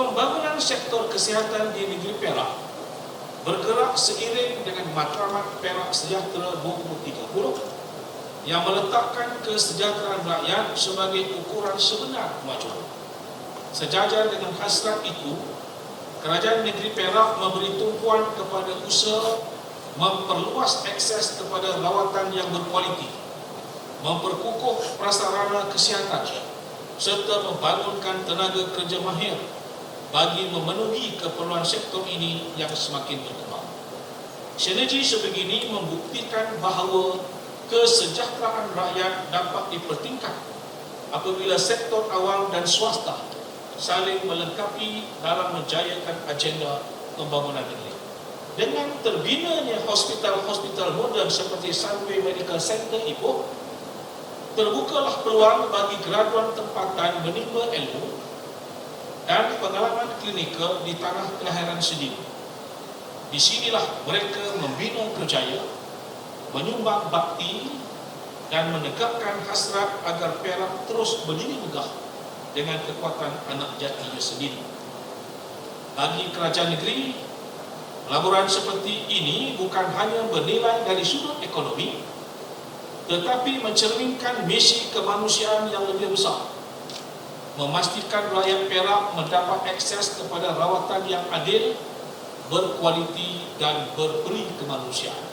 pembangunan sektor kesihatan di negeri Perak bergerak seiring dengan matlamat Perak Sejahtera 2030 yang meletakkan kesejahteraan rakyat sebagai ukuran sebenar kemajuan. Sejajar dengan hasrat itu, Kerajaan Negeri Perak memberi tumpuan kepada usaha memperluas akses kepada rawatan yang berkualiti, memperkukuh prasarana kesihatan serta membangunkan tenaga kerja mahir bagi memenuhi keperluan sektor ini yang semakin berkembang. Sinergi sebegini membuktikan bahawa kesejahteraan rakyat dapat dipertingkat apabila sektor awam dan swasta saling melengkapi dalam menjayakan agenda pembangunan negeri. Dengan terbinanya hospital-hospital moden seperti Sunway Medical Center Ipoh, terbukalah peluang bagi graduan tempatan menimba ilmu dan pengalaman klinikal di tanah kelahiran sendiri. Di sinilah mereka membina kerjaya, menyumbang bakti dan menegakkan hasrat agar Perak terus berdiri megah dengan kekuatan anak jatinya sendiri. Bagi kerajaan negeri, laporan seperti ini bukan hanya bernilai dari sudut ekonomi, tetapi mencerminkan misi kemanusiaan yang lebih besar. Memastikan rakyat Perak mendapat akses kepada rawatan yang adil, berkualiti dan berperi kemanusiaan.